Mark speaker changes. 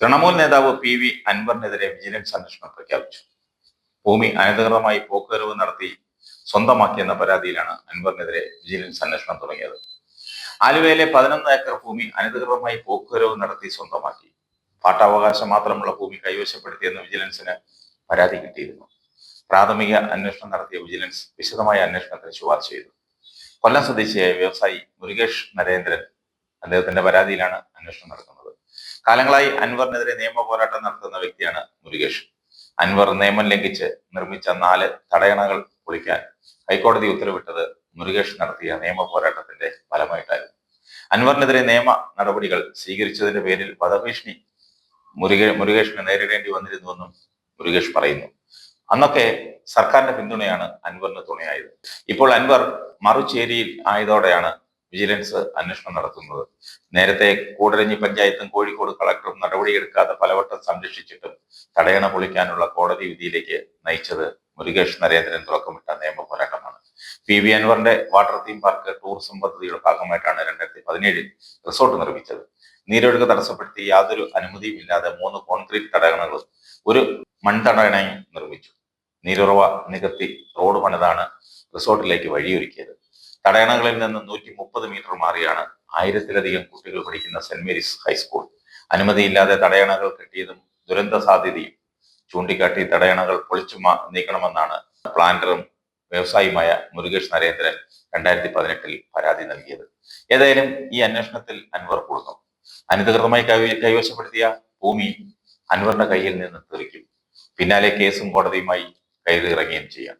Speaker 1: തൃണമൂൽ നേതാവ് P V അൻവറിനെതിരെ vigilance അന്വേഷണം പ്രഖ്യാപിച്ചു. ഭൂമി അനധികൃതമായി പോക്കുവരവ് നടത്തി സ്വന്തമാക്കിയെന്ന പരാതിയിലാണ് അൻവറിനെതിരെ വിജിലൻസ് അന്വേഷണം തുടങ്ങിയത്. ആലുവയിലെ പതിനൊന്ന് ഏക്കർ ഭൂമി അനധികൃതമായി പോക്കുവരവ് നടത്തി സ്വന്തമാക്കി. പാട്ടാവകാശം മാത്രമുള്ള ഭൂമി കൈവശപ്പെടുത്തിയെന്ന് വിജിലൻസിന് പരാതി കിട്ടിയിരുന്നു. പ്രാഥമിക അന്വേഷണം നടത്തിയ വിജിലൻസ് വിശദമായ അന്വേഷണത്തിന് ശുപാർശ ചെയ്തു. കൊല്ലം സ്വദേശിയായ വ്യവസായി മുരുകേഷ് നരേന്ദ്രൻ അദ്ദേഹത്തിന്റെ പരാതിയിലാണ് അന്വേഷണം നടക്കുന്നത്. കാലങ്ങളായി അൻവറിനെതിരെ നിയമ പോരാട്ടം നടത്തുന്ന വ്യക്തിയാണ് മുരുകേഷ്. അൻവർ നിയമം ലംഘിച്ച് നിർമ്മിച്ച നാല് തടയണകൾ പൊളിക്കാൻ ഹൈക്കോടതി ഉത്തരവിട്ടത് മുരുകേഷ് നടത്തിയ നിയമ പോരാട്ടത്തിന്റെ ഫലമായിട്ടായിരുന്നു. അൻവറിനെതിരെ നിയമ നടപടികൾ സ്വീകരിച്ചതിന്റെ പേരിൽ വധഭീഷണി മുരുകേ മുരുകേഷിനെ നേരിടേണ്ടി വന്നിരുന്നുവെന്നും മുരുകേഷ് പറയുന്നു. അന്നൊക്കെ സർക്കാരിന്റെ പിന്തുണയാണ് അൻവറിന് തുണയായത്. ഇപ്പോൾ അൻവർ മറുചേരിയിൽ ആയതോടെയാണ് വിജിലൻസ് അന്വേഷണം നടത്തുന്നത്. നേരത്തെ കൂടരഞ്ഞി പഞ്ചായത്തും കോഴിക്കോട് കളക്ടറും നടപടിയെടുക്കാതെ പലവട്ടം സംരക്ഷിച്ചിട്ടും തടയണ പൊളിക്കാനുള്ള കോടതി വിധിയിലേക്ക് നയിച്ചത് മുരുകേഷ് നരേന്ദ്രൻ തുറക്കമിട്ട നിയമ പോരാട്ടമാണ്. പി വി അൻവറിന്റെ വാട്ടർ തീം പാർക്ക് ടൂറിസം പദ്ധതിയുടെ ഭാഗമായിട്ടാണ് രണ്ടായിരത്തി പതിനേഴിൽ റിസോർട്ട് നിർമ്മിച്ചത്. നീരൊഴുക്ക് തടസ്സപ്പെടുത്തി യാതൊരു അനുമതിയും ഇല്ലാതെ മൂന്ന് കോൺക്രീറ്റ് തടയണകളും ഒരു മൺതടയണയും നിർമ്മിച്ചു. നീരുറവ നികത്തി റോഡ് പണിതാണ് റിസോർട്ടിലേക്ക് വഴിയൊരുക്കിയത്. തടയണകളിൽ നിന്ന് നൂറ്റി മുപ്പത് മീറ്റർ മാറിയാണ് ആയിരത്തിലധികം കുട്ടികൾ പഠിക്കുന്ന സെന്റ് മേരീസ് ഹൈസ്കൂൾ അനുമതിയില്ലാതെ തടയണകൾ കെട്ടിയതും ദുരന്ത സാധ്യതയും ചൂണ്ടിക്കാട്ടി തടയണകൾ പൊളിച്ചു നീക്കണമെന്നാണ് പ്ലാന്ററും വ്യവസായിയുമായ മുരുകേഷ് നരേന്ദ്രൻ രണ്ടായിരത്തി പതിനെട്ടിൽ പരാതി നൽകിയത്. ഏതായാലും ഈ അന്വേഷണത്തിൽ അൻവർ കൂടുന്നു അനധികൃതമായി കൈവ- കൈവശപ്പെടുത്തിയ ഭൂമി അൻവറിന്റെ കയ്യിൽ നിന്ന് തെറിക്കും. പിന്നാലെ കേസും കോടതിയുമായി കയറിയിറങ്ങുകയും ചെയ്യാം.